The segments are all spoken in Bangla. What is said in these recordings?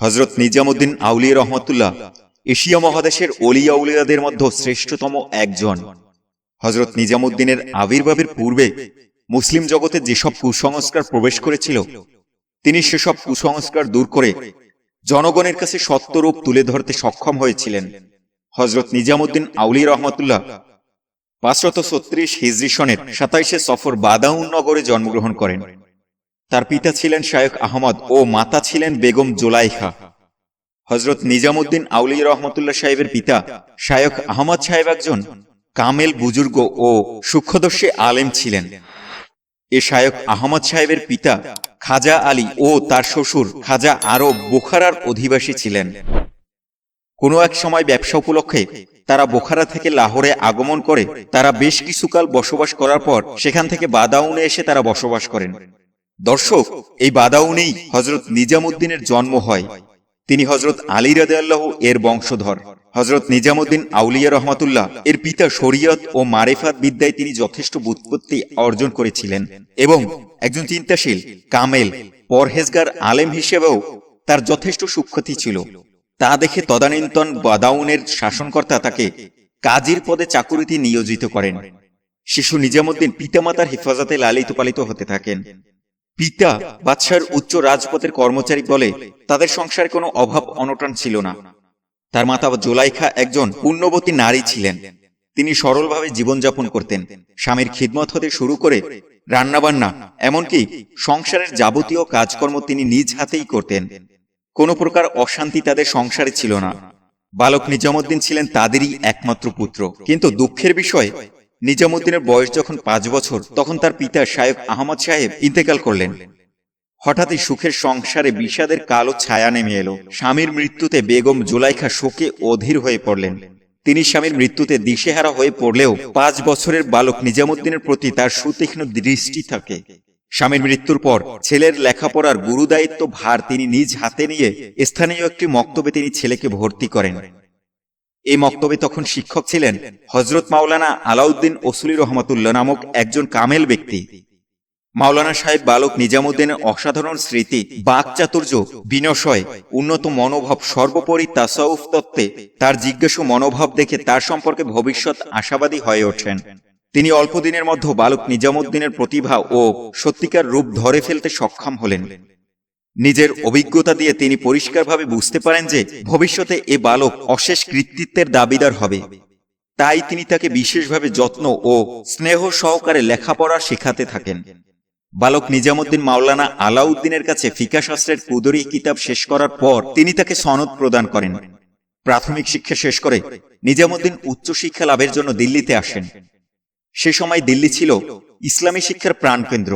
হজরত নিজামুদ্দিন আউলিয়া রহমতুল্লাহ এশিয়া মহাদেশের অলিয়া উলিয়াদের মধ্যে শ্রেষ্ঠতম একজন। হজরত নিজামুদ্দিনের আবির্ভাবের পূর্বে মুসলিম জগতে যেসব কুসংস্কার প্রবেশ করেছিল, তিনি সেসব কুসংস্কার দূর করে জনগণের কাছে সত্যরূপ তুলে ধরতে সক্ষম হয়েছিলেন। হজরত নিজামুদ্দিন আউলি রহমতুল্লাহ পাঁচশত ছত্রিশ হিজরি সনের সাতাইশে সফর বাদাউন নগরে জন্মগ্রহণ করেন। তার পিতা ছিলেন শায়ক আহমদ ও মাতা ছিলেন বেগম জোলাইখা। হজরত নিজামুদ্দিন আউলি রহমতুল্লাহ সাহেবের পিতা শায়ক আহমদ সাহেব একজন কামেল বুজুর্গ ও সূক্ষ্মদর্শী আলেম ছিলেন। এ শায়ক আহমদ সাহেবের পিতা খাজা আলী ও তার শ্বশুর খাজা আরব বোখারার অধিবাসী ছিলেন। কোনো এক সময় ব্যবসা উপলক্ষে তারা বোখারা থেকে লাহোরে আগমন করে, তারা বেশ কিছুকাল বসবাস করার পর সেখান থেকে বাদাউনে এসে তারা বসবাস করেন। দর্শক, এই বাদাউনেই হজরত নিজামুদ্দিনের জন্ম হয়। তিনি হজরত আলী রাদেআল্লাহ এর বংশধর। হজরত নিজামুদ্দিন আউলিয়া রহমাতুল্লাহ এর পিতা শরীয়ত ও মারেফাত বিদ্যায় তিনি যথেষ্ট বুৎপত্তি অর্জন করেছিলেন এবং একজন চিন্তাশীল, কামেল, পরহেজগার, আলেম হিসেবেও তার যথেষ্ট সুখ্যাতি ছিল। তা দেখে তদানীন্তন বাদাউনের শাসনকর্তা তাকে কাজীর পদে চাকুরিতে নিয়োজিত করেন। শিশু নিজামুদ্দিন পিতামাতার হেফাজতে লালিত পালিত হতে থাকেন। পিতা বাদশার উচ্চ রাজপথের কর্মচারী বলে তাদের সংসারে কোনো অভাব অনটন ছিল না। তার মাতা জোলাইখা একজন পুণ্যবতী নারী ছিলেন। তিনি সরলভাবে জীবনযাপন করতেন। স্বামীর খিদমত হতে শুরু করে রান্নাবান্না, এমনকি সংসারের যাবতীয় কাজকর্ম তিনি নিজ হাতেই করতেন। কোনো প্রকার অশান্তি তাদের সংসারে ছিল না। বালক নিজামুদ্দিন ছিলেন তাদেরই একমাত্র পুত্র। কিন্তু দুঃখের বিষয় নিজামুদ্দিনের বয়স যখন পাঁচ বছর, তখন তার পিতা শায়েক আহমদ সাহেব ইন্তেকাল করলেন। হঠাৎই সুখের সংসারে বিষাদের কালো ছায়া নেমে এলো। স্বামীর মৃত্যুতে বেগম জুলাইখা শোকে অধীর হয়ে পড়লেন। তিনি স্বামীর মৃত্যুতে দিশেহারা হয়ে পড়লেও পাঁচ বছরের বালক নিজামুদ্দিনের প্রতি তার সুতীক্ষ্ণ দৃষ্টি থাকে। স্বামীর মৃত্যুর পর ছেলের লেখাপড়ার গুরুদায়িত্ব ভার তিনি নিজ হাতে নিয়ে স্থানীয় একটি মক্তবে তিনি ছেলেকে ভর্তি করেন। এই মক্তবে তখন শিক্ষক ছিলেন হজরত মাওলানা আলাউদ্দিন ওসুলি রহমতুল্লাহ নামক একজন কামেল ব্যক্তি। মাওলানা সাহেব বালক নিজামুদ্দিনের অসাধারণ স্মৃতি, বাক চাতুর্য, বিনশয়, উন্নত মনোভাব, সর্বোপরি তাসাউফ তত্ত্বে তার জিজ্ঞাসু মনোভাব দেখে তার সম্পর্কে ভবিষ্যৎ আশাবাদী হয়ে ওঠেন। তিনি অল্পদিনের মধ্যে বালক নিজামুদ্দিনের প্রতিভা ও সত্যিকার রূপ ধরে ফেলতে সক্ষম হলেন। নিজের অভিজ্ঞতা দিয়ে তিনি পরিষ্কারভাবে বুঝতে পারেন যে ভবিষ্যতে এ বালক অশেষ কৃতিত্বের দাবিদার হবে। তাই তিনি তাকে বিশেষভাবে যত্ন ও স্নেহ সহকারে লেখাপড়া শেখাতে থাকেন। বালক নিজামুদ্দিন মাওলানা আলাউদ্দিনের কাছে ফিকা শাস্ত্রের কুদরি কিতাব শেষ করার পর তিনি তাকে সনদ প্রদান করেন। প্রাথমিক শিক্ষা শেষ করে নিজামুদ্দিন উচ্চশিক্ষা লাভের জন্য দিল্লিতে আসেন। সে সময় দিল্লি ছিল ইসলামী শিক্ষার প্রাণকেন্দ্র।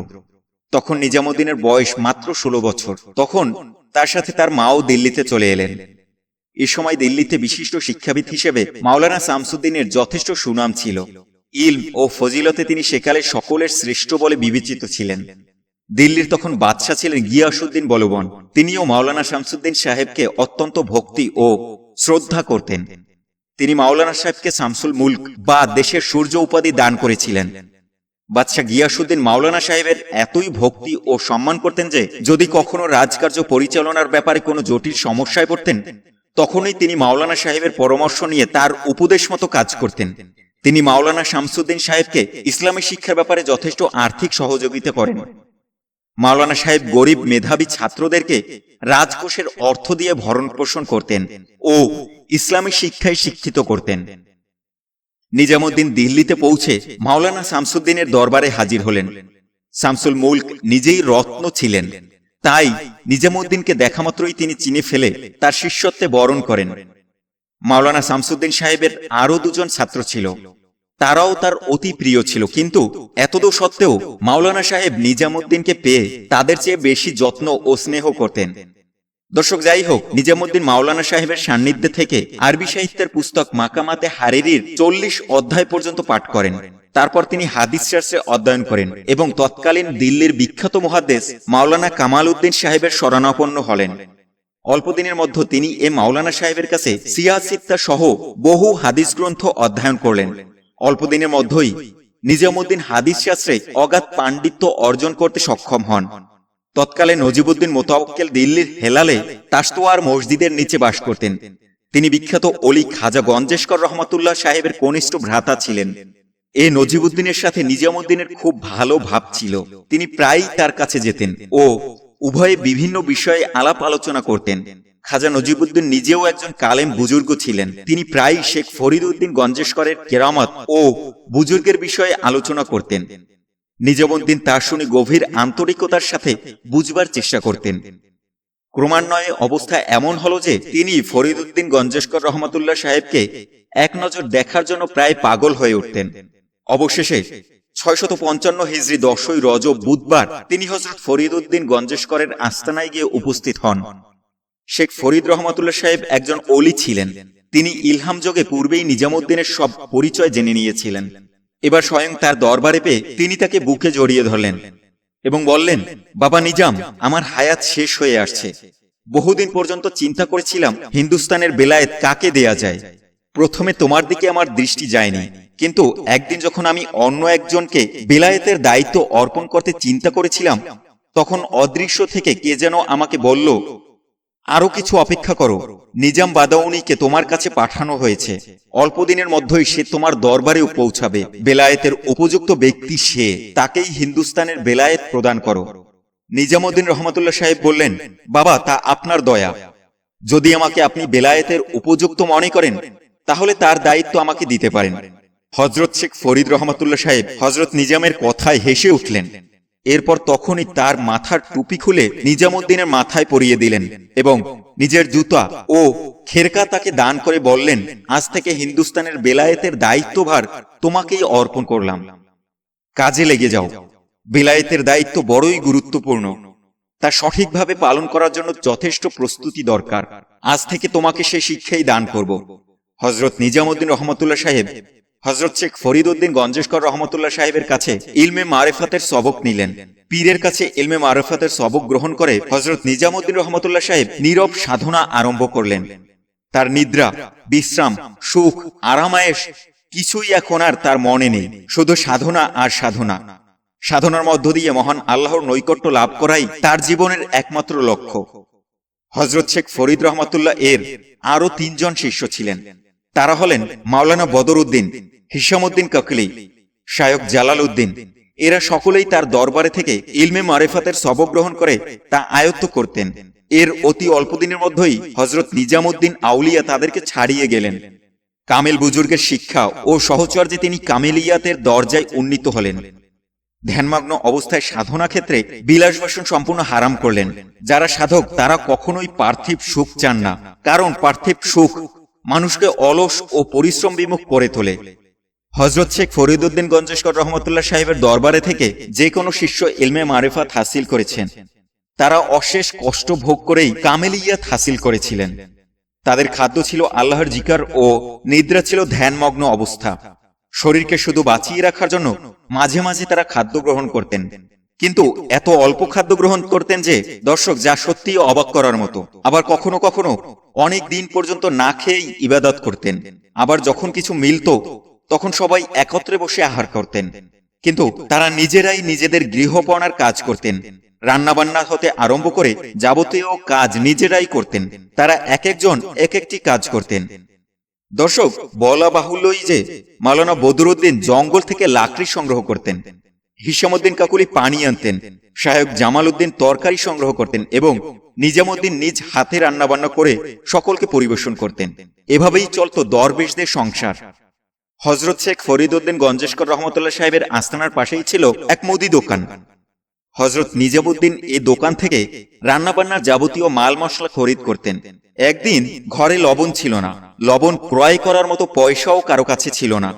তখন নিজামুদ্দিনের বয়স মাত্র ষোলো বছর। তখন তার সাথে তার মাও দিল্লিতে চলে এলেন। এ সময় দিল্লিতে বিশিষ্ট শিক্ষাবিদ হিসেবে মাওলানা শামসুদ্দিনের যথেষ্ট সুনাম ছিল। ইলম ও ফজিলতে তিনি সেকালে সকলের শ্রেষ্ঠ বলে বিবেচিত ছিলেন। দিল্লির তখন বাদশাহ ছিলেন গিয়াসুদ্দিন বলবন। তিনিও মাওলানা শামসুদ্দিন সাহেবকে অত্যন্ত ভক্তি ও শ্রদ্ধা করতেন। তিনি মাওলানা সাহেবকে শামসুল মুল্ক বা দেশের সূর্য উপাধি দান করেছিলেন। বাদশাহ গিয়াসুদ্দিন মাওলানা সাহেবের এতই ভক্তি ও সম্মান করতেন যে, যদি কখনো রাজকার্য পরিচালনার ব্যাপারে কোনো জটিল সমস্যায় পড়তেন, তখনই তিনি মাওলানা সাহেবের পরামর্শ নিয়ে তার উপদেশ মতো কাজ করতেন। তিনি মাওলানা শামসুদ্দিন সাহেবকে ইসলামী শিক্ষার ব্যাপারে যথেষ্ট আর্থিক সহযোগিতা করেন। মাওলানা সাহেব গরিব মেধাবী ছাত্রদেরকে রাজকোষের অর্থ দিয়ে ভরণ পোষণ করতেন ও ইসলামী শিক্ষায় শিক্ষিত করতেন। নিজামুদ্দিন দিল্লিতে পৌঁছে মাওলানা শামসুদ্দিনের দরবারে হাজির হলেন। শামসুল মুল্ক নিজেই রত্ন ছিলেন। তাই নিজামুদ্দিনকে দেখামাত্রই তিনি চিনে ফেলে তার শিষ্যত্বে বরণ করেন। মাওলানা শামসুদ্দিন সাহেবের আরও দুজন ছাত্র ছিল। তারাও তার অতি প্রিয় ছিল। কিন্তু এতদ সত্ত্বেও মাওলানা সাহেব নিজামুদ্দিনকে পেয়ে তাদের চেয়ে বেশি যত্ন ও স্নেহ করতেন। দর্শক, যাই হোক, নিজামুদ্দিন মাওলানা সাহেবের সান্নিধ্যে থেকে আরবি সাহিত্যের পুস্তক মাকামাতে হারিরির চল্লিশ অধ্যায় পর্যন্ত পাঠ করেন। তারপর তিনি হাদিস শাস্ত্রে অধ্যয়ন করেন এবং তৎকালীন দিল্লির বিখ্যাত মহাদেশ মাওলানা কামাল উদ্দিন সাহেবের শরণাপন্ন হলেন। অল্পদিনের মধ্যে তিনি এ মাওলানা সাহেবের কাছে সিয়াসিত্তা সহ বহু হাদিস গ্রন্থ অধ্যয়ন করলেন। অল্পদিনের মধ্যেই নিজামুদ্দিন হাদিস শাস্ত্রে অগাধ পাণ্ডিত্য অর্জন করতে সক্ষম হন। তৎকালে নজিবুদ্দিন মোতাবক্কেল দিল্লির হেলালে তাস্তোয়ার মসজিদের নিচে বাস করতেন। তিনি বিখ্যাত অলি খাজা গঞ্জেশকর রহমতুল্লাহ সাহেবের কনিষ্ঠ ভ্রাতা ছিলেন। এ নজিবুদ্দিনের সাথে নিজামুদ্দিনের খুব ভালো ভাব ছিল। তিনি প্রায়ই তার কাছে যেতেন ও উভয়ে বিভিন্ন বিষয়ে আলাপ আলোচনা করতেন। খাজা নজিবুদ্দিন নিজেও একজন কালেম বুজুর্গ ছিলেন। তিনি প্রায়ই শেখ ফরিদ উদ্দিন গঞ্জেশকরের কেরামত ও বুজুর্গের বিষয়ে আলোচনা করতেন। নিজামুদ্দিন তার শুনে গভীর আন্তরিকতার সাথে বুঝবার চেষ্টা করতেন। ক্রমান্বয়ে অবস্থা এমন হলো যে তিনি ফরিদ উদ্দিন গঞ্জেশকর রহমতুল্লাহ সাহেবকে এক নজর দেখার জন্য প্রায় পাগল হয়ে উঠতেন। অবশেষে ছয়শত পঞ্চান্ন হিজড়ি দশই রজব বুধবার তিনি হজরত ফরিদ উদ্দিন গঞ্জেশকরের আস্তানায় গিয়ে উপস্থিত হন। শেখ ফরিদ রহমতুল্লাহ সাহেব একজন অলি ছিলেন। তিনি ইলহাম যোগে পূর্বেই নিজামুদ্দিনের সব পরিচয় জেনে নিয়েছিলেন। এবার স্বয়ং তার দরবারে পেয়ে তিনি তাকে বুকে জড়িয়ে ধরলেন এবং বললেন, বাবা নিজাম, আমার হায়াত শেষ হয়ে আসছে। বহুদিন পর্যন্ত চিন্তা করেছিলাম হিন্দুস্তানের বেলায়েত কাকে দেয়া যায়। প্রথমে তোমার দিকে আমার দৃষ্টি যায়নি। কিন্তু একদিন যখন আমি অন্য একজনকে বেলায়েতের দায়িত্ব অর্পণ করতে চিন্তা করেছিলাম, তখন অদৃশ্য থেকে কে যেন আমাকে বলল আরও কিছু অপেক্ষা করো। নিজাম বাদাউনিকে তোমার কাছে পাঠানো হয়েছে। অল্প দিনের মধ্যেই সে তোমার দরবারেও পৌঁছাবে। বেলায়েতের উপযুক্ত ব্যক্তি সে, তাকেই হিন্দুস্তানের বেলায়েত প্রদান করো। নিজামুদ্দিন রহমতুল্লাহ সাহেব বললেন, বাবা, তা আপনার দয়া। যদি আমাকে আপনি বেলায়েতের উপযুক্ত মনে করেন, তাহলে তার দায়িত্ব আমাকে দিতে পারেন। হজরত শেখ ফরিদ রহমতুল্লাহ সাহেব হজরত নিজামের কথায় হেসে উঠলেন এরপর তখনই তার মাথার টুপি খুলে নিজামুদ্দিনের মাথায় পরিয়ে দিলেন এবং নিজের জুতা ও খেরকা তাকে দান করে বললেন, আজ থেকে হিন্দুস্তানের বেলায়েতের দায়িত্বভার তোমাকেই অর্পণ করলাম। কাজে লেগে যাও। বেলায়েতের দায়িত্ব বড়ই গুরুত্বপূর্ণ। তা সঠিকভাবে পালন করার জন্য যথেষ্ট প্রস্তুতি দরকার। আজ থেকে তোমাকে সে শিক্ষাই দান করব। হজরত নিজামুদ্দিন রহমতুল্লাহ সাহেব হজরত শেখ ফরিদ উদ্দিন গঞ্জেশকর রহমতুল্লাহ সাহেবের কাছে ইলমে মারেফাতের সবক নিলেন। পীরের কাছে ইলমে মারেফাতের সবক গ্রহণ করে হজরত নিজামুদ্দিন রহমতুল্লাহ সাহেব নীরব সাধনা আরম্ভ করলেন। তার নিদ্রা, বিশ্রাম, সুখ, আরামায়েশ কিছুই এখন আর তার মনে নেই। শুধু সাধনা আর সাধনা। সাধনার মধ্য দিয়ে মহান আল্লাহর নৈকট্য লাভ করাই তার জীবনের একমাত্র লক্ষ্য। হজরত শেখ ফরিদ রহমতুল্লাহ এর আরও তিনজন শিষ্য ছিলেন। তারা হলেন মাওলানা বদর উদ্দিন হিসামুদ্দিন ককলি শায়ক জালাল উদ্দিন এরা সকলেই তার দরবারে থেকে ইলমে মারেফাতের সবক গ্রহণ করে তা আয়ত্ত করতেন। এর অতি অল্প দিনের মধ্যেই হজরত নিজামুদ্দিন আউলিয়া তাদেরকে ছাড়িয়ে গেলেন। কামেল বুজুর্গের শিক্ষা ও সহচর্যে তিনি কামেলিয়াতের দরজায় উন্নীত হলেন। ধ্যানমগ্ন অবস্থায় সাধনা ক্ষেত্রে বিলাসবাসন সম্পূর্ণ হারাম করলেন। যারা সাধক, তারা কখনোই পার্থিব সুখ চান না। কারণ পার্থিব সুখ মানুষকে অলস ও পরিশ্রম বিমুখ করে তোলে। হজরত শেখ ফরিদুদ্দিন গঞ্জেশকর রহমতুল্লাহ সাহেবের দরবারে থেকে যে কোনো শিষ্য ইলমে মারেফাত হাসিল করেছেন। তারা অশেষ কষ্ট ভোগ করেই কামেলিয়াত হাসিল করেছিলেন। তাদের খাদ্য ছিল আল্লাহর জিকার ও নিদ্রা ছিল ধ্যানমগ্ন অবস্থা। শরীরকে শুধু বাঁচিয়ে রাখার জন্য মাঝে মাঝে তারা খাদ্য গ্রহণ করতেন। কিন্তু এত অল্প খাদ্য গ্রহণ করতেন যে দর্শক, যা সত্যি অবাক করার মতো। আবার কখনো কখনো অনেক দিন পর্যন্ত না খেয়েই ইবাদত করতেন। আবার যখন কিছু মিলত তখন সবাই একত্রে বসে আহার করতেন। কিন্তু তারা নিজেরাই নিজেদের গৃহপণার কাজ করতেন। রান্নাবান্না হতে আরম্ভ করে যাবতীয় কাজ নিজেরাই করতেন। তারা এক একজন এক একটি কাজ করতেন। দর্শক, বলা বাহুল্যই যে মালানা বদরুদ্দিন জঙ্গল থেকে লাকড়ি সংগ্রহ করতেন। হিসামুদ্দিন কাকুলি পানি আনতেন। সাহেব জামাল উদ্দিন তরকারি সংগ্রহ করতেন এবং নিজামুদ্দিন নিজ হাতে রান্নাবান্না করে সকলকে পরিবেশন করতেন। এভাবেই চলত দরবেশদের সংসার। হজরত শেখ ফরিদ উদ্দিন গঞ্জেশকর রহমতুল্লাহ সাহেবের আস্তানার পাশেই ছিল এক মুদি দোকান। হজরত নিজামুদ্দিন এই দোকান থেকে রান্নাবান্নার যাবতীয় মাল মশলা খরিদ করতেন। একদিন ঘরে লবণ ছিল না। লবণ ক্রয় করার মতো পয়সাও কারও কাছে ছিল না।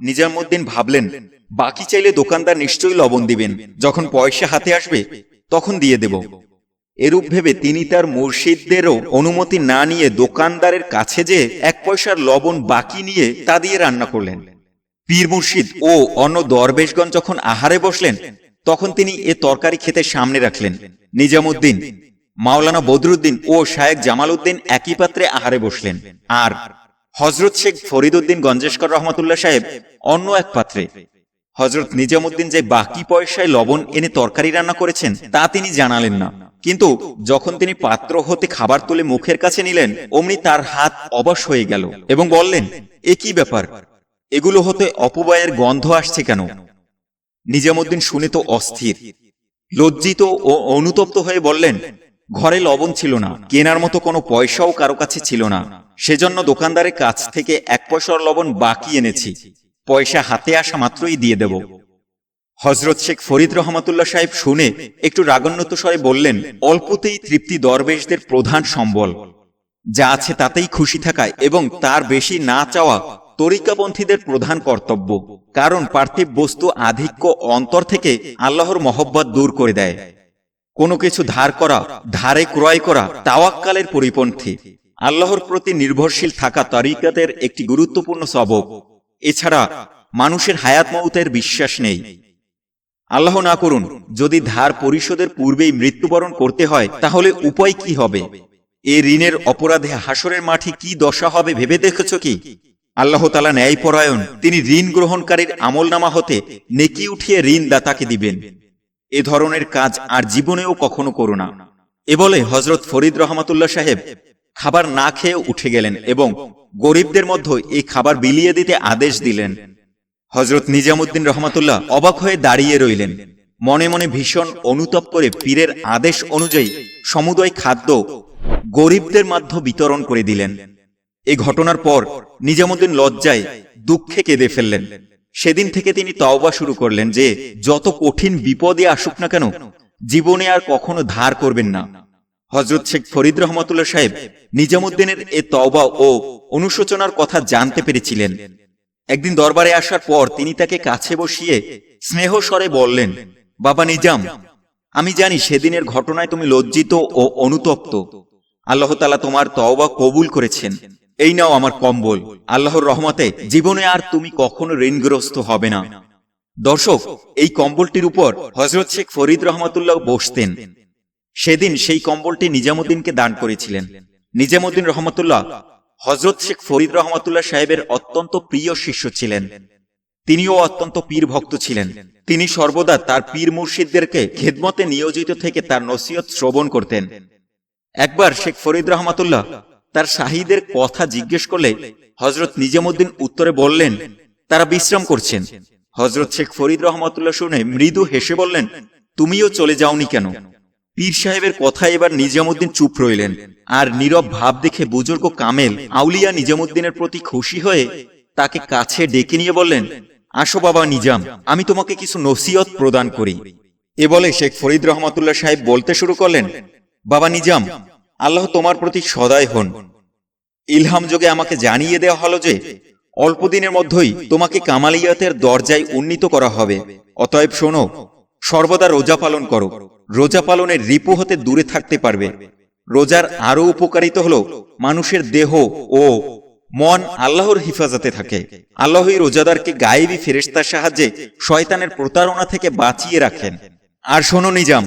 নিজামুদ্দিন ভাবলেন, বাকি চাইলে দোকানদার নিশ্চয়ই লবণ দিবেন। যখন পয়সা হাতে আসবে, তখন দিয়ে দেব। এরূপ ভেবে তিনি তার মুর্শিদদেরও অনুমতি না নিয়ে দোকানদারের কাছে যে এক পয়সার লবণ বাকি নিয়ে তা দিয়ে রান্না করলেন। পীর মুর্শিদ ও অন্য দরবেশগণ যখন আহারে বসলেন, তখন তিনি এ তরকারি খেতে সামনে রাখলেন। নিজামুদ্দিন, মাওলানা বদরুদ্দিন ও শায়েক জামাল উদ্দিন একই পাত্রে আহারে বসলেন। আর হজরত শেখ ফরিদুদ্দিন গঞ্জেশকর রহমতুল্লাহ সাহেব অন্য এক পাত্রে হজরত নিজামুদ্দিন যে বাকি পয়সায় লবণ এনে তরকারি রান্না করেছেন, তা তিনি জানালেন না। কিন্তু যখন তিনি পাত্র হতে খাবার তুলে মুখের কাছে নিলেন, অমনি তার হাত অবাস হয়ে গেল এবং বললেন, এ কি ব্যাপার? এগুলো হতে অপব্যয়ের গন্ধ আসছে কেন? নিজামুদ্দিন শুনে তো অস্থির, লজ্জিত ও অনুতপ্ত হয়ে বললেন, ঘরে লবণ ছিল না, কেনার মতো কোনো পয়সাও কারও কাছে ছিল না। সেজন্য দোকানদারের কাছ থেকে এক পয়সার লবণ বাকি এনেছি। পয়সা হাতে আসা মাত্রই দিয়ে দেব। হজরত শেখ ফরিদ রহমতুল্লাহ সাহেব শুনে একটু রাগান্বিত স্বরে বললেন, অল্পতেই তৃপ্তি দরবেশদের প্রধান সম্বল। যা আছে তাতেই খুশি থাকায় এবং তার বেশি না চাওয়া তরিকাপন্থীদের প্রধান কর্তব্য। কারণ পার্থিব বস্তু আধিক্য অন্তর থেকে আল্লাহর মহব্বত দূর করে দেয়। কোনো কিছু ধার করা, ধারে ক্রয় করা তাওয়াক্কালের পরিপন্থী। আল্লাহর প্রতি নির্ভরশীল থাকা তরিকাতের একটি গুরুত্বপূর্ণ সবক। এছাড়া মানুষের হায়াত মৌতের বিশ্বাস নেই। আল্লাহ না করুন, যদি ধার পরিশোধের পূর্বেই মৃত্যুবরণ করতে হয়, তাহলে উপায় কি হবে? এ ঋণের অপরাধে হাসরের মাঠে কি দশা হবে ভেবে দেখেছ কি? আল্লাহ তালা ন্যায়পরায়ণ, তিনি ঋণ গ্রহণকারীর আমলনামা হতে নেকি উঠিয়ে ঋণ দাতাকে দিবেন। এ ধরনের কাজ আর জীবনেও কখনো করো না। এ বলে হজরত ফরিদ রহমাতুল্লাহ সাহেব খাবার না খেয়ে উঠে গেলেন এবং গরিবদের মধ্যে এই খাবার বিলিয়ে দিতে আদেশ দিলেন। হজরত নিজামুদ্দিন রহমাতুল্লাহ অবাক হয়ে দাঁড়িয়ে রইলেন। মনে মনে ভীষণ অনুতপ করে পীরের আদেশ অনুযায়ী সমুদয় খাদ্য গরিবদের মাধ্যমে বিতরণ করে দিলেন। এই ঘটনার পর নিজামুদ্দিন লজ্জায় দুঃখে কেঁদে ফেললেন। সেদিন থেকে তিনি তওবা শুরু করলেন যে, যত কঠিন বিপদে আসুক না কেন, জীবনে আর কখনো ধার করবেন না। হজরত শেখ ফরিদ রহমতুল্লাহ সাহেব নিজামুদ্দিনের এ তওবা ও অনুশোচনার কথা জানতে পেরেছিলেন। একদিন দরবারে আসার পর তিনি তাকে কাছে বসিয়ে স্নেহ স্বরে বললেন, বাবা নিজাম, আমি জানি সেদিনের ঘটনায় তুমি লজ্জিত ও অনুতপ্ত। আল্লাহ তালা তোমার তওবা কবুল করেছেন। এই নাও আমার কম্বল। আল্লাহর রহমতে জীবনে আর তুমি কখনো ঋণগ্রস্ত হবে না। দর্শক, এই কম্বলটির উপর হজরত শেখ ফরিদ রহমতুল্লাহ বসতেন। সেদিন সেই কম্বলটি নিজামুদ্দিনকে দান করেছিলেন। নিজামুদ্দিন রহমতুল্লাহ হজরত শেখ ফরিদ রহমতুল্লাহ সাহেবের অত্যন্ত প্রিয় শিষ্য ছিলেন। তিনিও অত্যন্ত পীর ভক্ত ছিলেন। তিনি সর্বদা তার পীর মুর্শিদদেরকে খেদমতে নিয়োজিত থেকে তার নসিহত শ্রবণ করতেন। একবার শেখ ফরিদ রহমাতুল্লাহ তার শাহিদের কথা জিজ্ঞেস করলে হজরত নিজামুদ্দিন উত্তরে বললেন, তারা বিশ্রাম করছেন। হজরত শেখ ফরিদ রহমাতুল্লাহ শুনে মৃদু হেসে বললেন, তুমিও চলে যাওনি কেন? পীর সাহেবের কথা এবার নিজামুদ্দিন চুপ রইলেন আর নীরব ভাব দেখে বুজুর্গ কামেল, আউলিয়া নিজামুদ্দিনের প্রতি খুশি হয়ে তাকে কাছে ডেকে নিয়ে বললেন, আসো বাবা নিজাম, আমি তোমাকে কিছু নসিহত প্রদান করি। এ বলে শেখ ফরিদ রহমাতুল্লাহ সাহেব বলতে শুরু করলেন, বাবা নিজাম, আল্লাহ তোমার প্রতি সদয় হন। ইলহাম যোগে আমাকে জানিয়ে দেওয়া হলো যে অল্পদিনের মধ্যেই তোমাকে কামালিয়াতের দরজায় উন্নীত করা হবে। অতএব শোনো সর্বদা রোজা পালন করো। রোজা পালনের রিপু হতে দূরে থাকতে পারবে। রোজার আরও উপকারিত হলো মানুষের দেহ ও মন আল্লাহর হিফাজতে থাকে। আল্লাহই রোজাদারকে গায়েবী ফেরেস্তার সাহায্যে শয়তানের প্রতারণা থেকে বাঁচিয়ে রাখেন। আর শোনো নিজাম,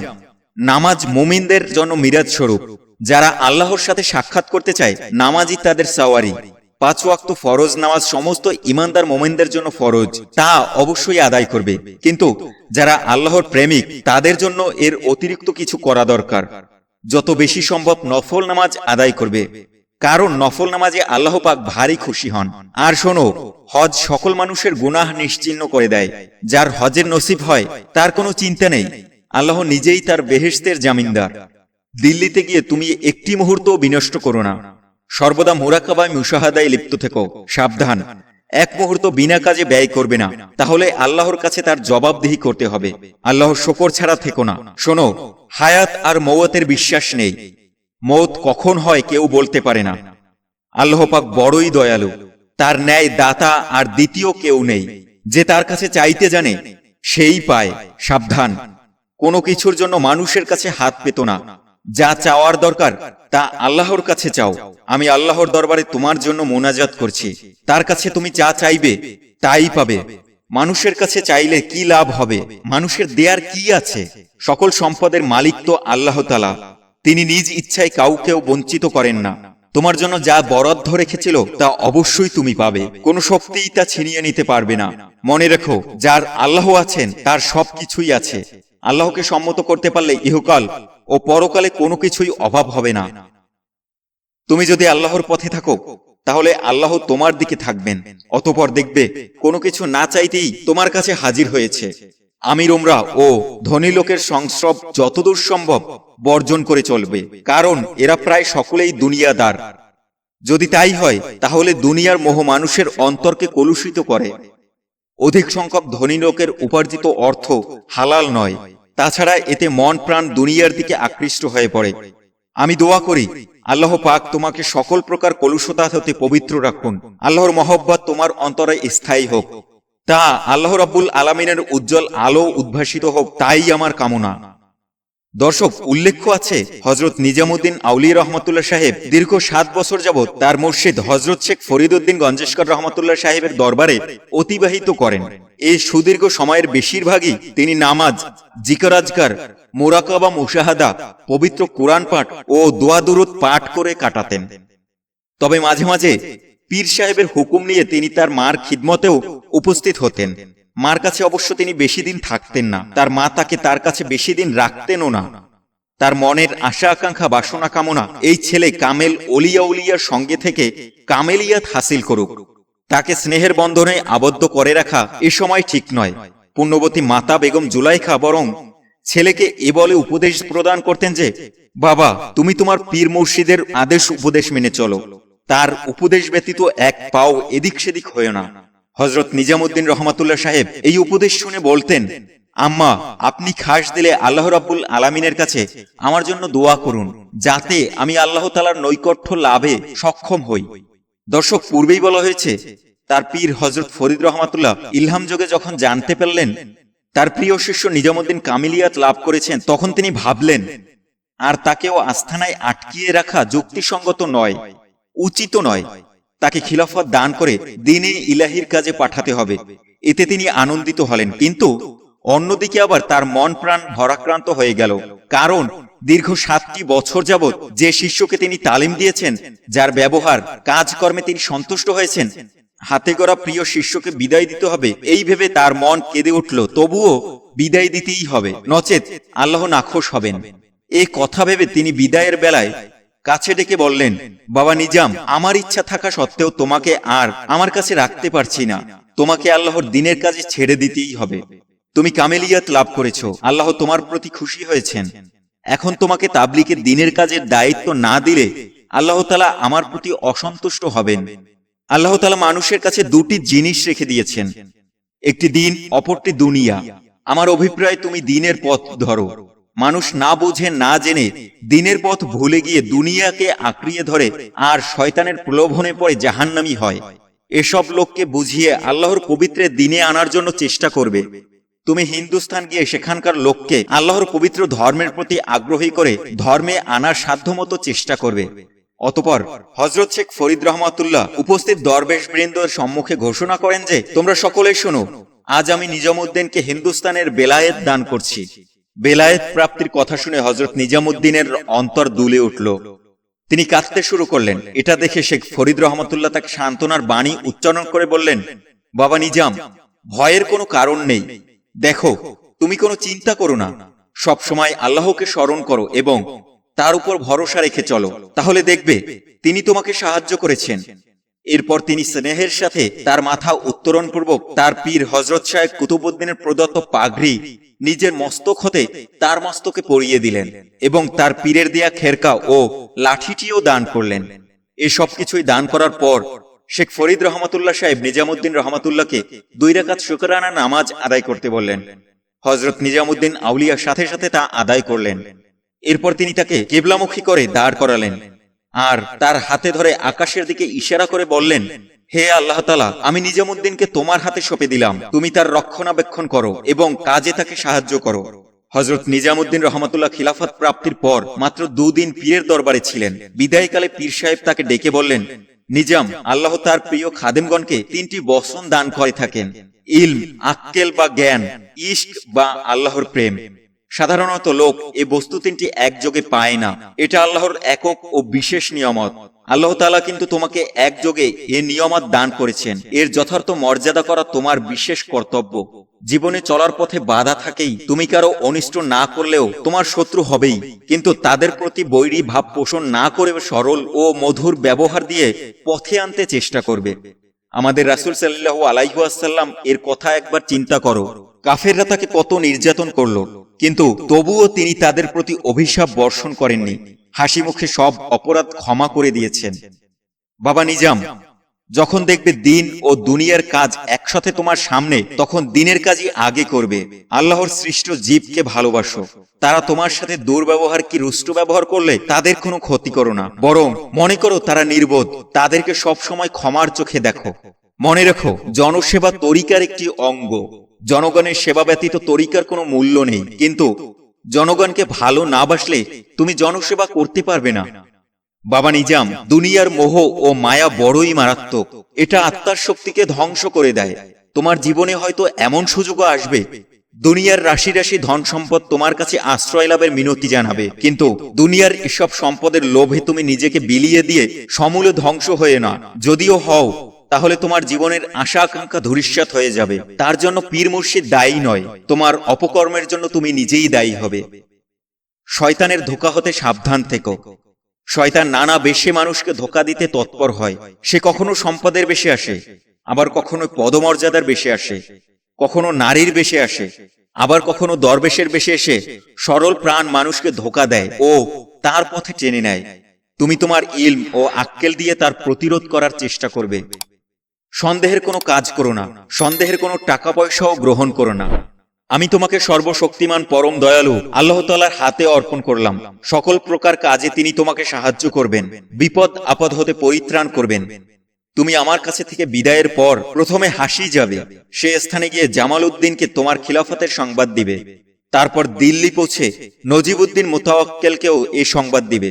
নামাজ মুমিনদের জন্য মিরাজ স্বরূপ। যারা আল্লাহর সাথে সাক্ষাৎ করতে চায়, নামাজই তাদের সাওয়ারি। পাঁচ ওয়াক্ত ফরজ নামাজ সমস্ত ইমানদার মোমেনদের জন্য ফরজ, তা অবশ্যই আদায় করবে। কিন্তু যারা আল্লাহর প্রেমিক, তাদের জন্য এর অতিরিক্ত কিছু করা দরকার। যত বেশি সম্ভব নফল নামাজ আদায় করবে। কারণ নফল নামাজে আল্লাহ পাক ভারী খুশি হন। আর শোনো, হজ সকল মানুষের গুনাহ নিশ্চিহ্ন করে দেয়। যার হজের নসিব হয়, তার কোনো চিন্তা নেই। আল্লাহ নিজেই তার বেহেস্তের জামিনদার। দিল্লিতে গিয়ে তুমি একটি মুহূর্ত বিনষ্ট করো না। সর্বদা মোরাকাবায় মুশাহাদায় লিপ্ত থেকো, সাবধান। এক মুহূর্ত বিনা কাজে ব্যয় করবে না, তাহলে আল্লাহর কাছে তার জবাবদিহি করতে হবে। আল্লাহর শকর ছাড়া থেকো না। শোনো, হায়াত আর মৌয়াতের বিশ্বাস নেই। মৌত কখন হয় কেউ বলতে পারে না। আল্লাহ পাক বড়ই দয়ালু। তার ন্যায় দাতা আর দ্বিতীয় কেউ নেই। যে তার কাছে চাইতে জানে, সেই পায়, সাবধান। কোনো কিছুর জন্য মানুষের কাছে হাত পেত না। যা চাওয়ার দরকার, তা আল্লাহর কাছে চাও। আমি আল্লাহর দরবারে তোমার জন্য মোনাজাত করছি। তার কাছে তুমি যা চাইবে, তাই পাবে। মানুষের কাছে চাইলে কি লাভ হবে? মানুষের দেয়ার কি আছে? সকল সম্পদের মালিক তো আল্লাহ তালা তিনি নিজ ইচ্ছায় কাউকেও বঞ্চিত করেন না। তোমার জন্য যা বরাদ্দ রেখেছিল, তা অবশ্যই তুমি পাবে। কোনো শক্তিই তা ছিনিয়ে নিতে পারবে না। মনে রেখো, যার আল্লাহ আছেন, তার সবকিছুই আছে। আল্লাহকে সম্মত করতে পারলে ইহকাল ও পরকালে কোনো কিছুই অভাব হবে না। তুমি যদি আল্লাহর পথে থাকো, তাহলে আল্লাহ তোমার দিকে থাকবেন। অতপর দেখবে, কোনো কিছু না চাইতেই তোমার কাছে হাজির হয়েছে। আমির উমরা ও ধনী লোকের সংস্রব যতদূর সম্ভব বর্জন করে চলবে, কারণ এরা প্রায় সকলেই দুনিয়াদার। যদি তাই হয়, তাহলে দুনিয়ার মোহ মানুষের অন্তরকে কলুষিত করে। অধিক সংখ্যক ধনী লোকের উপার্জিত অর্থ হালাল নয়। তাছাড়া এতে মন প্রাণ দুনিয়ার দিকে আকৃষ্ট হয়ে পড়ে। আমি দোয়া করি, আল্লাহ পাক তোমাকে সকল প্রকার কলুষতা হতে পবিত্র রাখুন। আল্লাহর মহব্বত তোমার অন্তরে স্থায়ী হোক। তা আল্লাহ রাব্বুল আলামিনের উজ্জ্বল আলো উদ্ভাসিত হোক, তাই আমার কামনা। দর্শক, উল্লেখ্য আছে হজরত নিজামুদ্দিন আউলি রহমতুল্লাহ সাহেব দীর্ঘ সাত বছর যাবৎ তার মুর্শিদ হজরত শেখ ফরিদুদ্দিন গঞ্জেশকর রহমতুল্লাহ সাহেবের দরবারে অতিবাহিত করেন। এই সুদীর্ঘ সময়ের বেশিরভাগই তিনি নামাজ জিকরাজকার মোরাকাবা মুশাহাদা, পবিত্র কোরআন পাঠ ও দোয়াদুরুদ পাঠ করে কাটাতেন। তবে মাঝে মাঝে পীর সাহেবের হুকুম নিয়ে তিনি তার মার খিদমতেও উপস্থিত হতেন। মার কাছে অবশ্য তিনি বেশি দিন থাকতেন না। তার মা তাকে তার কাছে বেশি দিন রাখতেনও না। তার মনের আশা আকাঙ্ক্ষা, বাসনা, কামনা এই ছেলে কামেল অলিয়া উলিয়ার সঙ্গে থেকে কামেলিয়াত হাসিল করুক। তাকে স্নেহের বন্ধনে আবদ্ধ করে রাখা এ সময় ঠিক নয়। পুণ্যবতী মাতা বেগম জুলাইখা বরং ছেলেকে এ বলে উপদেশ প্রদান করতেন যে, বাবা, তুমি তোমার পীর মুর্শিদের আদেশ উপদেশ মেনে চলো। তার উপদেশ ব্যতীত এক পাও এদিক সেদিক হয়ে না। হজরত নিজামুদ্দিন রহমাতুল্লাহ সাহেব এই উপদেশ শুনে বলতেন, আম্মা, আপনি খাস দিলে আল্লাহ রাব্বুল আলামিনের কাছে আমার জন্য দোয়া করুন, যাতে আমি আল্লাহ তালার নৈকট্য লাভে সক্ষম হই। দর্শক, পূর্বেই বলা হয়েছে, তার পীর হজরত ফরিদ রহমাতুল্লাহ ইলহাম যোগে যখন জানতে পারলেন, তার প্রিয় শিষ্য নিজামুদ্দিন কামিলিয়াত লাভ করেছেন, তখন তিনি ভাবলেন, আর তাকেও আস্থানায় আটকিয়ে রাখা যুক্তিসঙ্গত নয়, উচিত নয়। তাকে খিলাফত দান করে দিনে ইলাহির কাজে পাঠাতে হবে। এতে তিনি আনন্দিত হলেন। কিন্তু অন্যদিকে আবার তার মন প্রাণ ভরাক্রান্ত হয়ে গেল। কারণ দীর্ঘ সাতটি বছর যাবৎ যে শিষ্যকে তিনি তালিম দিয়েছেন, যার ব্যবহার কাজকর্মে তিনি সন্তুষ্ট হয়েছেন, হাতে গড়া প্রিয় শিষ্যকে বিদায় দিতে হবে, এই ভেবে তার মন কেঁদে উঠল, তবুও বিদায় দিতেই হবে, নচেত আল্লাহ নাখোশ হবেন। এই কথা ভেবে তিনি বিদায়ের বেলায় কাছে ডেকে বললেন, বাবা নিজাম, আমার ইচ্ছা থাকা সত্ত্বেও তোমাকে আর আমার কাছে রাখতে পারছি না। তোমাকে আল্লাহর দিনের কাজে ছেড়ে দিতেই হবে। তুমি কামেলিয়াত লাভ করেছ। আল্লাহ তোমার প্রতি খুশি হয়েছেন। এখন তোমাকে তাবলিকের দিনের কাজের দায়িত্ব না দিলে আল্লাহ তালা আমার প্রতি অসন্তুষ্ট হবেন। আল্লাহ তালা মানুষের কাছে দুটি জিনিস রেখে দিয়েছেন। একটি দিন, অপরটি দুনিয়া। আমার অভিপ্রায় তুমি দিনের পথ ধরো। মানুষ না বুঝে, না জেনে দিনের পথ ভুলে গিয়ে দুনিয়াকে আঁকড়িয়ে ধরে আর শয়তানের প্রলোভনে পড়ে জাহান্নামি হয়। এসব লোককে বুঝিয়ে আল্লাহর পবিত্রের দিনে আনার জন্য চেষ্টা করবে। তুমি হিন্দুস্তান গিয়ে সেখানকার লোককে আল্লাহর পবিত্র ধর্মের প্রতি আগ্রহী করে ধর্মে আনার সাধ্যমতো চেষ্টা করবে। অতপর হজরত শেখ ফরিদ রহমাতুল্লাহ উপস্থিত দরবেশ বৃন্দর সম্মুখে ঘোষণা করেন যে, তোমরা সকলে শোনো, আজ আমি নিজামুদ্দিনকে হিন্দুস্তানের বেলায়েত দান করছি। বেলায়েত প্রাপ্তির কথা শুনে হজরত নিজামুদ্দিনের অন্তর দুলে উঠল। তিনি কাঁদতে শুরু করলেন। এটা দেখে শেখ ফরিদ রহমতুল্লাহ তাকে সান্ত্বনার বাণী উচ্চারণ করে বললেন, বাবা নিজাম, ভয়ের কোনো কারণ নেই। দেখো, তুমি কোনো চিন্তা করো না। সব সময় আল্লাহকে স্মরণ করো এবং তার উপর ভরসা রেখে চলো। তাহলে দেখবে, তিনি তোমাকে সাহায্য করেছেন। এরপর তিনি স্নেহের সাথে তার মাথা উত্তরণ পূর্বক তার পীর হজরত সাহেব কুতুবুদ্দিনের প্রদত্ত পাগড়ি নিজের মস্তক হতে তার মস্তকে পরিয়ে দিলেন এবং তার পীরের দেয়া খেরকা ও লাঠিটিও দান করলেন। এসব কিছুই দান করার পর শেখ ফরিদ রহমতুল্লাহ সাহেব নিজামুদ্দিন রহমতুল্লাহকে দুই রাকাত শুকরানা নামাজ আদায় করতে বললেন। হজরত নিজামুদ্দিন আউলিয়ার সাথে সাথে তা আদায় করলেন। এরপর তিনি তাকে কেবলামুখী করে দাঁড় করালেন। আর তার হাতে ধরে আকাশের দিকে ইশারা করে বললেন, হে আল্লাহ তালা আমি নিজামুদ্দিনকে তোমার হাতে সঁপে দিলাম। তুমি তার রক্ষণাবেক্ষণ করো এবং কাজে তাকে সাহায্য করো। হজরত নিজামুদ্দিন রহমতুল্লাহ খিলাফত প্রাপ্তির পর মাত্র দুদিন পীরের দরবারে ছিলেন। বিদায়কালে পীর সাহেব তাকে ডেকে বললেন, নিজাম, আল্লাহ তার প্রিয় খাদেমগণকে তিনটি বসন দান করে থাকেন। ইলম, আক্কেল বা জ্ঞান ইস্ক বা আল্লাহর প্রেম। সাধারণত লোক এ বস্তু তিনটি একযোগে পায় না। এটা আল্লাহর একক ও বিশেষ নিয়ামত। আল্লাহ তাআলা কিন্তু তোমাকে একযোগে এ নিয়মাত দান করেছেন। এর যথার্থ মর্যাদা করা তোমার বিশেষ কর্তব্য। জীবনে চলার পথে বাধা থাকেই। তুমি কারও অনিষ্ট না করলেও তোমার শত্রু হবেই। কিন্তু তাদের প্রতি বৈরী ভাব পোষণ না করে সরল ও মধুর ব্যবহার দিয়ে পথে আনতে চেষ্টা করবে। আমাদের রাসূল সাল্লাল্লাহু আলাইহি ওয়াসাল্লাম এর কথা একবার চিন্তা করো। কাফেররা তাকে কত নির্যাতন করল, কিন্তু তবুও তিনি তাদের প্রতি অভিশাপ বর্ষণ করেননি। হাসি মুখে সব অপরাধ ক্ষমা করে দিয়েছেন। বাবা নিজাম, যখন দেখবে দিন ও দুনিয়ার কাজ একসাথে তোমার সামনে, তখন দিনের কাজই আগে করবে। আল্লাহর সৃষ্ট জীবকে ভালোবাসো। তারা তোমার সাথে দুর্ব্যবহার কি রুষ্ট ব্যবহার করলে, তাদের কোনো ক্ষতি করো না। বরং মনে করো তারা নির্বোধ, তাদেরকে সব সময় ক্ষমার চোখে দেখো। মনে রেখো, জনসেবা তরিকার একটি অঙ্গ। জনগণের সেবা ব্যতীত তরিকার কোনো মূল্য নেই। কিন্তু জনগণকে ভালো না বাসলে তুমি জনসেবা করতে পারবে না। বাবা নিজাম, দুনিয়ার মোহ ও মায়া বড়ই মারাত্মক। এটা আত্মার শক্তিকে ধ্বংস করে দেয়। তোমার জীবনে হয়তো এমন সুযোগও আসবে। দুনিয়ার রাশি রাশি ধন সম্পদ তোমার কাছে আশ্রয় লাভের মিনতি জানাবে। কিন্তু দুনিয়ার এসব সম্পদের লোভে তুমি নিজেকে বিলিয়ে দিয়ে সমূলে ধ্বংস হয়ে না। যদিও হও তাহলে তোমার জীবনের আশা আকাঙ্ক্ষা ধূলিসাৎ হয়ে যাবে। তার জন্য পীর মুর্শিদ দায়ী নয়। তোমার অপকর্মের জন্য তুমি নিজেই দায়ী হবে। শয়তানের ধোকা হতে সাবধান থেকো। শয়তান নানা বেশে মানুষকে ধোকা দিতে তৎপর হয়। সে কখনো সম্পদের বেশে আসে, আবার কখনো পদমর্যাদার বেশে আসে, কখনো নারীর বেশে আসে, আবার কখনো দরবেশের বেশে এসে সরল প্রাণ মানুষকে ধোকা দেয়। ও, তার পথে টেনে নেয়। তুমি তোমার ইলম ও আক্কেল দিয়ে তার প্রতিরোধ করার চেষ্টা করবে। সন্দেহের কোনো কাজ করো না, সন্দেহের কোনো টাকা পয়সাও গ্রহণ করো না। আমি তোমাকে সর্বশক্তিমান, পরম দয়ালু, আল্লাহ তালার হাতে অর্পণ করলাম। সকল প্রকার কাজে তিনি তোমাকে সাহায্য করবেন, বিপদ, আপদ হতে পরিত্রাণ করবেন। তুমি আমার কাছে থেকে বিদায়ের পর প্রথমে হাসি যাবে, সে স্থানে গিয়ে জামাল উদ্দিনকে তোমার খিলাফতের সংবাদ দিবে। তারপর দিল্লি পৌঁছে নজিবুদ্দিন মোতাওয়াক্কেলকেও এ সংবাদ দিবে।